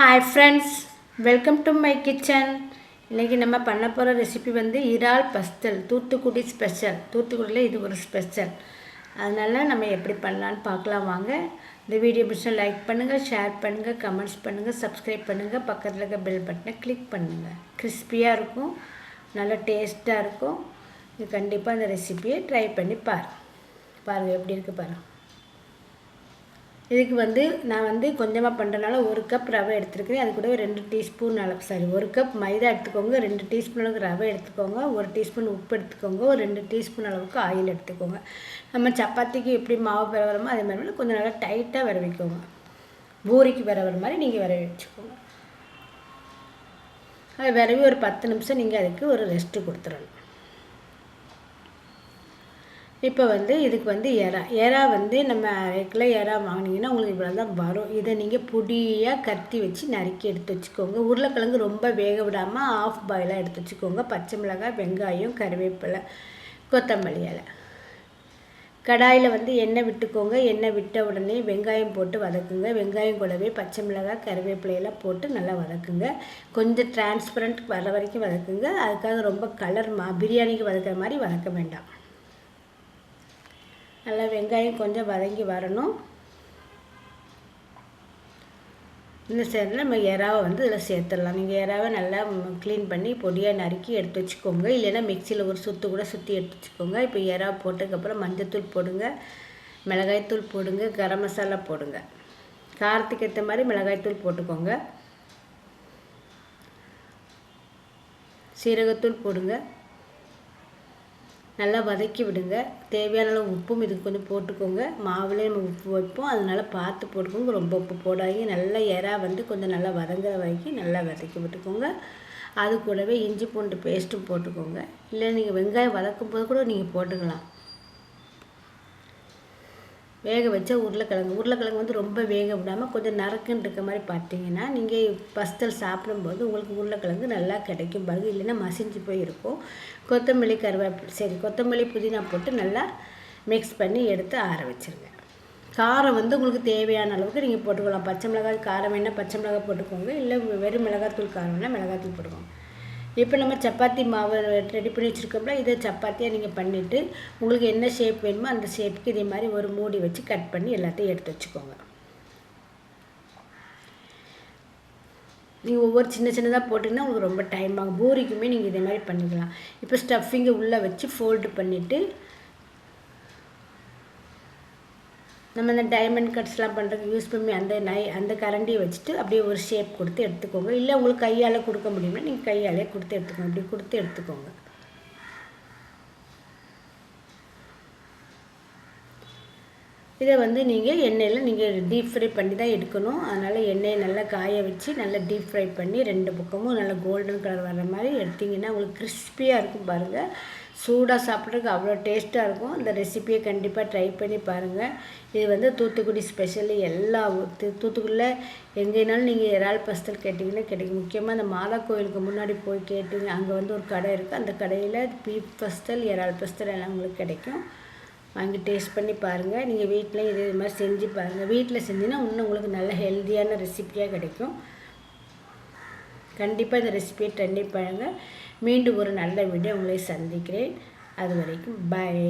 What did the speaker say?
Hi friends welcome to my kitchen இன்றைக்கி நம்ம பண்ண போகிற ரெசிபி வந்து இறால் பஸ்தல் தூத்துக்குடி ஸ்பெஷல் தூத்துக்குடியில் இது ஒரு ஸ்பெஷல் அதனால் நம்ம எப்படி பண்ணலான்னு பார்க்கலாம் வாங்க. இந்த வீடியோ பிடிச்சா லைக் பண்ணுங்கள் ஷேர் பண்ணுங்கள் கமெண்ட்ஸ் பண்ணுங்கள் சப்ஸ்கிரைப் பண்ணுங்கள் பக்கத்தில் இருக்க பெல் பட்டனை கிளிக் பண்ணுங்கள் கிறிஸ்பியாக இருக்கும். நல்லா டேஸ்ட்டாக இருக்கும். இது கண்டிப்பாக அந்த ரெசிபியை ட்ரை பண்ணி பாருங்கள் பாருங்கள் எப்படி இருக்குது பாருங்கள் இதுக்கு வந்து நான் வந்து கொஞ்சமாக பண்ணுறதுனால ஒரு கப் ரவை எடுத்துருக்கிறேன். அது கூட ரெண்டு டீஸ்பூன் அளவு சாரி ஒரு கப் மைதா எடுத்துக்கோங்க ரெண்டு டீஸ்பூன் அளவுக்கு ரவை எடுத்துக்கோங்க ஒரு டீஸ்பூன் உப்பு எடுத்துக்கோங்க ஒரு ரெண்டு டீஸ்பூன் அளவுக்கு ஆயில் எடுத்துக்கோங்க. நம்ம சப்பாத்திக்கு எப்படி மாவு விரவுறோமோ அதே மாதிரி கொஞ்சம் நல்லா டைட்டாக வர வைக்கோங்க பூரிக்கு விரவுற மாதிரி நீங்கள் விரவி வச்சுக்கோங்க. அது விரவி ஒரு பத்து நிமிஷம் நீங்கள் அதுக்கு ஒரு ரெஸ்ட்டு கொடுத்துடணும் இப்போ வந்து இதுக்கு வந்து எறா எறா வந்து நம்ம அரை கிலோ எறா வாங்கினீங்கன்னா உங்களுக்கு இவ்வளோ தான் வரும். இதை நீங்கள் பொடியாக கத்தி வச்சு நறுக்கி எடுத்து வச்சுக்கோங்க. உருளைக்கிழங்கு ரொம்ப வேக விடாமல் ஆஃப் பாயிலாக எடுத்து வச்சுக்கோங்க. பச்சை மிளகாய் வெங்காயம் கருவேப்பிலை கொத்தமல்லி இலை. கடாயில் வந்து எண்ணெய் விட்டுக்கோங்க. எண்ணெய் விட்ட உடனே வெங்காயம் போட்டு வதக்குங்க. வெங்காயம் கூடவே பச்சை மிளகாய் கருவேப்பிலையெல்லாம் போட்டு நல்லா வதக்குங்க. கொஞ்சம் டிரான்ஸ்பரண்ட் வர வரைக்கும் வதக்குங்க. அதுக்காக ரொம்ப கலர் மா பிரியாணிக்கு வதக்கிற மாதிரி வதக்க வேண்டாம். நல்லா வெங்காயம் கொஞ்சம் வதங்கி வரணும். இந்த சைடில் நம்ம இறாவை வந்து இதில் சேர்த்துடலாம். நீங்கள் எறாவை நல்லா க்ளீன் பண்ணி பொடியாக நறுக்கி எடுத்து வச்சுக்கோங்க. இல்லைன்னா மிக்சியில் ஒரு சுற்று கூட சுற்றி எடுத்து வச்சுக்கோங்க. இப்போ இறா போட்டதுக்கப்புறம் மஞ்சத்தூள் போடுங்க. மிளகாய்த்தூள் போடுங்க. கரம் மசாலா போடுங்க. காரத்துக்கு ஏற்ற மாதிரி மிளகாய்த்தூள் போட்டுக்கோங்க. சீரகத்தூள் போடுங்க. நல்லா வதக்கி விடுங்க. தேவையான அளவு உப்பும் இதுக்கு கொஞ்சம் போட்டுக்கோங்க. மாவுலேயே நம்ம உப்பு வைப்போம். அதனால் பார்த்து போட்டுக்கோங்க. ரொம்ப உப்பு போடாதீங்க. நல்லா இறா வந்து கொஞ்சம் நல்லா வதங்குற வரைக்கும் நல்லா வதக்கி விட்டுக்கோங்க. அது கூடவே இஞ்சி பூண்டு பேஸ்ட்டும் போட்டுக்கோங்க. இல்லை நீங்கள் வெங்காயம் வதக்கும் போது கூட நீங்கள் போட்டுக்கலாம். வேக வச்ச உருளைக்கிழங்கு. உருளைக்கிழங்கு வந்து ரொம்ப வேக விடாமல் கொஞ்சம் நறுக்குன்னு இருக்க மாதிரி பார்த்தீங்கன்னா நீங்கள் பஸ்தல் சாப்பிடும்போது உங்களுக்கு உருளைக்கிழங்கு நல்லா கிடைக்கும் பாருங்க. இல்லைன்னா மசிஞ்சு போய் இருக்கும். கொத்தமல்லி கருவேப்பிலை சரி கொத்தமல்லி புதினா போட்டு நல்லா மிக்ஸ் பண்ணி எடுத்து ஆற வச்சுருங்க. காரம் வந்து உங்களுக்கு தேவையான அளவுக்கு நீங்கள் போட்டுக்கலாம். பச்சை மிளகாய் காரம் வேணால் பச்சை மிளகாய் போட்டுக்கோங்க. இல்லை வெறும் மிளகாத்தூள் காரம் வேணால் மிளகாத்தூள் போட்டுக்கோங்க. இப்போ நம்ம சப்பாத்தி மாவு ரெடி பண்ணி வச்சுருக்கோம்ல இதை சப்பாத்தியாக நீங்கள் பண்ணிவிட்டு உங்களுக்கு என்ன ஷேப் வேணுமோ அந்த ஷேப்புக்கு இதே மாதிரி ஒரு மூடி வச்சு கட் பண்ணி எல்லாத்தையும் எடுத்து வச்சுக்கோங்க. நீங்கள் ஒவ்வொரு சின்ன சின்னதாக போட்டிங்கன்னா உங்களுக்கு ரொம்ப டைம் ஆகும். பூரிக்குமே நீங்கள் இதே மாதிரி பண்ணிக்கலாம். இப்போ ஸ்டஃபிங்கை உள்ளே வச்சு ஃபோல்டு பண்ணிவிட்டு நம்ம இந்த டைமண்ட் கட்ஸ்லாம் பண்ணுறதுக்கு யூஸ் பண்ணி அந்த நை அந்த கரண்டியை வச்சுட்டு அப்படியே ஒரு ஷேப் கொடுத்து எடுத்துக்கோங்க. இல்லை உங்களுக்கு கையால் கொடுக்க முடியும்னா நீங்கள் கையாலே கொடுத்து எடுத்துக்கோங்க. அப்படி கொடுத்து எடுத்துக்கோங்க. இதை வந்து நீங்கள் எண்ணெயில் நீங்கள் டீப் ஃப்ரை பண்ணி தான் எடுக்கணும். அதனால் எண்ணெயை நல்லா காய வச்சு நல்லா டீப் ஃப்ரை பண்ணி ரெண்டு பக்கமும் நல்லா கோல்டன் கலர் வர்ற மாதிரி எடுத்திங்கன்னா உங்களுக்கு கிறிஸ்பியாக இருக்கும் பாருங்கள் சூடாக சாப்பிட்றதுக்கு அவ்வளோ டேஸ்ட்டாக இருக்கும். இந்த ரெசிப்பியை கண்டிப்பாக ட்ரை பண்ணி பாருங்கள் இது வந்து தூத்துக்குடி ஸ்பெஷலு எல்லா தூத்துக்குடியில் எங்கேனாலும் நீங்கள் இறால் பஸ்தல் கேட்டிங்கன்னா கிடைக்கும். முக்கியமாக அந்த மாதா கோயிலுக்கு முன்னாடி போய் கேட்டிங்க அங்கே வந்து ஒரு கடை இருக்குது அந்த கடையில் பீப் பஸ்தல் இறால் பஸ்தல் எல்லாம் உங்களுக்கு கிடைக்கும். வாங்கி டேஸ்ட் பண்ணி பாருங்கள் நீங்கள் வீட்டில் இதே மாதிரி செஞ்சு பாருங்கள் வீட்டில் செஞ்சிங்கன்னா இன்னும் உங்களுக்கு நல்ல ஹெல்த்தியான ரெசிப்பியாக கிடைக்கும். கண்டிப்பாக இந்த ரெசிபியை ட்ரெண்டி பண்ணுங்கள் மீண்டும் ஒரு நல்ல வீடியோ உங்களை சந்திக்கிறேன். அது வரைக்கும் பாய்